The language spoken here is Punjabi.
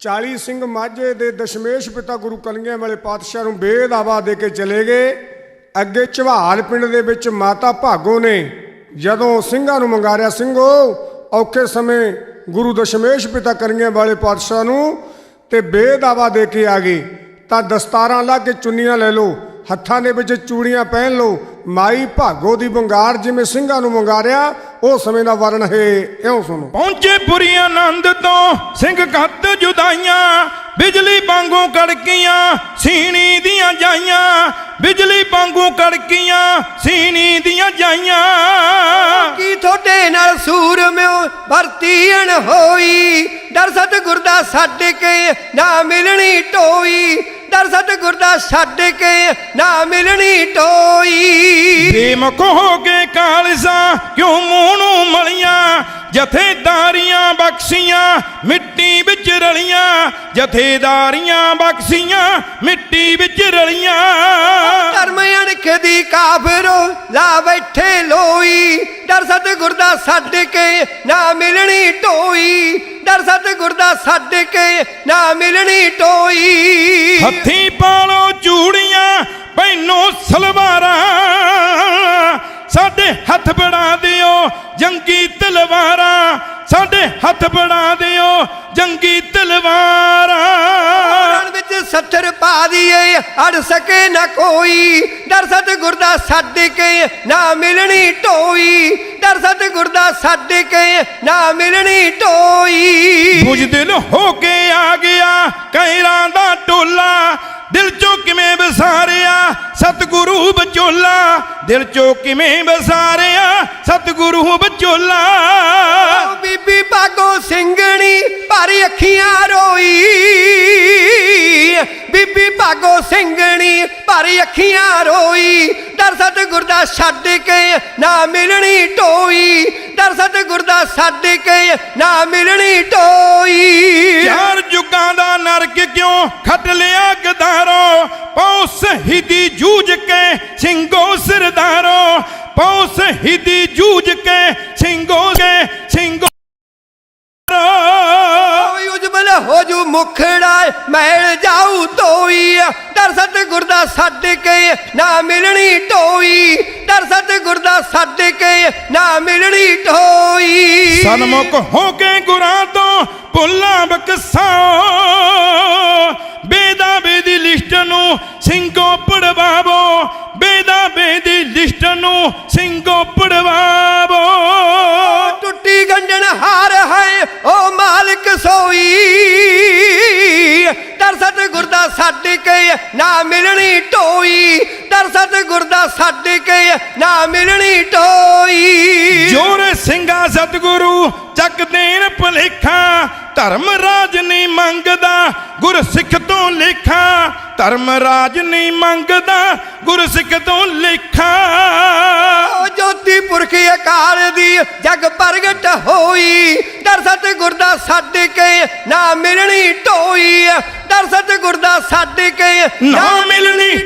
40 ਸਿੰਘ ਮਾਝੇ ਦੇ ਦਸ਼ਮੇਸ਼ ਪਿਤਾ ਗੁਰੂ ਕਲਗੀਆਂ ਵਾਲੇ ਪਾਤਸ਼ਾਹ ਨੂੰ ਬੇਦਾਵਾ ਦੇ ਕੇ ਚਲੇ ਗਏ। ਅੱਗੇ ਝਵਾਲ ਪਿੰਡ ਦੇ ਵਿੱਚ ਮਾਤਾ ਭਾਗੋ ਨੇ ਜਦੋਂ ਸਿੰਘਾਂ ਨੂੰ ਮੰਗਾਰਿਆ, ਸਿੰਘੋ, ਔਖੇ ਸਮੇਂ ਗੁਰੂ ਦਸ਼ਮੇਸ਼ ਪਿਤਾ ਕਲਗੀਆਂ ਵਾਲੇ ਪਾਤਸ਼ਾਹ ਨੂੰ ਤੇ ਬੇਦਾਵਾ ਦੇ ਕੇ ਆ ਗਏ, ਤਾਂ ਦਸਤਾਰਾਂ ਲਾ ਕੇ ਚੁੰਨੀਆਂ ਲੈ ਲਓ, ਹੱਥਾਂ ਦੇ ਵਿੱਚ ਚੂੜੀਆਂ ਪਹਿਨ ਲਓ, ਮਾਈ ਭਾਗੋ ਦੀ ਵੰਗਾਰ ਜਿਵੇਂ ਸਿੰਘਾਂ ਨੂੰ ਮੰਗਾਰਿਆ ਉਹ ਸਮੇਂ ਦਾ ਵਰਣ ਹੈ ਇਉਂ ਸੁਣੋ। ਪਹੁੰਚੇ ਪੁਰੀ ਆਨੰਦ ਤੋਂ ਸਿੰਘ ਕੱਤ ਜੁਦਾਈਆਂ ਬਿਜਲੀ ਵਾਂਗੂ ਕੜਕੀਆਂ ਸੀਣੀ ਦੀਆਂ ਜਾਈਆਂ ਬਿਜਲੀ ਵਾਂਗੂ ਕੜਕੀਆਂ ਸੀਣੀ ਦੀਆਂ ਜਾਈਆਂ। ਕੀ ਤੁਹਾਡੇ ਨਾਲ ਸੂਰਮਿਓ ਵਰਤੀਣ ਹੋਈ? ਡਰ ਸਤਿਗੁਰ ਦਾ ਛੱਡ ਕੇ ਨਾ ਮਿਲਣੀ ਟੋਈ। ਡਰ ਸਤਿਗੁਰ ਦਾ ਛੱਡ ਕੇ ਨਾ ਮਿਲਣੀ ਟੋਈ। ਬੇਮੁਖ ਹੋ ਕੇ ਕਾਲਸਾ ਕਿਉਂ ਮੂੰਹ ਨੂੰ ਮਲੀਆਂ? ਜਥੇਦਾਰੀਆਂ ਬਖਸ਼ੀਆਂ ਮਿੱਟੀ ਵਿੱਚ ਰਲੀਆਂ। ਜਥੇਦਾਰੀਆਂ ਬਖਸ਼ੀਆਂ ਮਿੱਟੀ ਵਿੱਚ ਰਲੀਆਂ। ਧਰਮ ਅਣਖ ਦੀ ਕਾਫਰੋ ਲਾ ਬੈਠੇ ਲੋਈ। ਡਰ ਸਤਿਗੁਰ ਦਾ ਛੱਡ ਕੇ ਨਾ ਮਿਲਣੀ ਟੋਈ। ਡਰ ਸਤਿਗੁਰ ਦਾ ਛੱਡ ਕੇ ਨਾ ਮਿਲਣੀ ਟੋਈ। ਹੱਥੀ ਪਾਲੋ ਚੂੜੀਆਂ ਪੈਨੋ ਸਲਵਾਰਾਂ। ਸਾਡੇ ਹੱਥ ਬਣਾ ਦਿਓ ਜੰਗੀ ਤਲਵਾਰਾਂ। ਸਾਡੇ ਹੱਥ ਬਣਾ ਦਿਓ ਜੰਗੀ ਤਲਵਾਰਾਂ। ਰਣ ਵਿੱਚ ਸੱਥਰ ਪਾ ਦੀਏ ਅੜ ਸਕੇ ਨਾ ਕੋਈ। ਡਰ ਸਤਿਗੁਰ ਦਾ ਛੱਡ ਕੇ ਨਾ ਮਿਲਣੀ ਟੋਈ। ਡਰ ਸਤਿਗੁਰ ਦਾ ਛੱਡ ਕੇ ਨਾ ਮਿਲਣੀ ਟੋਈ। ਬੁਝਦਿਲ ਹੋ ਕੇ ਆ ਗਿਆ ਕੈਰਾਂ ਦਾ ਟੋਲਾ। ਦਿਲ ਚੋਂ ਕਿਵੇਂ ਵਿਸਾਰਿਆ? ਸਤਿਗੁਰੂ ਵਿਚੋਲਾ। ਦਿਲ ਚੋਂ ਕਿਵੇਂ ਵਿਸਾਰਿਆ? ਸਤਿਗੁਰੂ ਵਿਚੋਲਾ। ਓ ਬੀਬੀ ਭਾਗੋ ਸਿੰਘਣੀ ਭਰ ਅੱਖੀਆਂ ਰੋਈ। ਬੀਬੀ ਭਾਗੋ ਸਿੰਘਣੀ ਭਰ ਅੱਖੀਆਂ ਰੋਈ। ਡਰ ਸਤਿਗੁਰ ਦਾ ਛੱਡ ਕੇ ਨਾ ਮਿਲਣੀ ਟੋਈ। ਡਰ ਸਤਿਗੁਰ ਦਾ ਛੱਡ ਕੇ ਨਾ ਮਿਲਣੀ ਟੋਈ। ਚਾਰ ਜੁਗਾਂ ਦਾ ਨਰਕ ਕਿਉਂ ਖੱਟ ਲਿਆ ਗਦਾਰੋ? ਪਉ ਸ਼ਹੀਦੀ ਜੂਝ ਕੇ ਸਿੰਘੋ ਸਰਦਾਰੋ। ਪਉ ਸ਼ਹੀਦੀ ਜੂਝ ਕੇ ਸਿੰਘੋ ਕੇ ਸਿੰਘੋ ਓਏ ਉਜਬਲ ਹੋ ਜੂ ਮੁਖੜਾ ਮੈਲ ਜਾਊ ਤੋਈ ਡਰ ਸਤਿਗੁਰ ਦਾ ਛੱਡ ਕੇ ਨਾ ਮਿਲਣੀ ਟੋਈ। ਡਰ ਸਤਿਗੁਰ ਦਾ ਛੱਡ ਕੇ ਨਾ ਮਿਲਣੀ ਟੋਈ। ਸਨਮੁਖ ਹੋ ਕੇ ਗੁਰਾਂ ਤੋਂ ਭੁੱਲਾਂ ਬਕਸਾਓ ਬੇਦਾ ਬੇਦੀ ਲਿਸਟ ਨੂੰ ਸਿੰਘੋ ਪੜਵਾਵੋ। ਬੇਦਾ ਬੇਦੀ ਲਿਸਟ ਨੂੰ ਸਿੰਘੋ ਪੜਵਾਵੋ। ਟੁੱਟੀ ਗੰਢਣ ਹਾਰ ਹੈ ਓ ਮਾਲਕ ਸੋਈ। ਡਰ ਸਤਿਗੁਰ ਦਾ ਛੱਡ ਕੇ ਨਾ ਮਿਲਣੀ ਟੋਈ। ਡਰ ਸਤਿਗੁਰ ਦਾ ਛੱਡ ਕੇ ਨਾ ਮਿਲਣੀ ਟੋਈ। ਜੋਰ ਸਿੰਘਾ ਸਤਿਗੁਰੂ ਚੱਕ ਭਲੇਖਾ ਧਰਮ ਰਾਜ ਨਹੀਂ ਮੰਗਦਾ ਗੁਰ ਸਿੱਖ ਤੋਂ ਲੇਖਾ ਧਰਮ ਰਾਜ ਨਹੀਂ ਮੰਗਦਾ ਗੁਰ ਸਿੱਖ ਤੋਂ ਲੇਖਾ। ਜੋਤੀ ਪੁਰਖ ਅਕਾਲ ਦੀ ਜਗ ਪ੍ਰਗਟ ਹੋਈ ਦਰ ਸਤਿਗੁਰ ਦਾ ਛੱਡ ਕੇ ਨਾ ਮਿਲਣੀ ਟੋਈ ਦਰ ਸਤਿਗੁਰ ਦਾ ਛੱਡ ਕੇ ਨਾ ਮਿਲਣੀ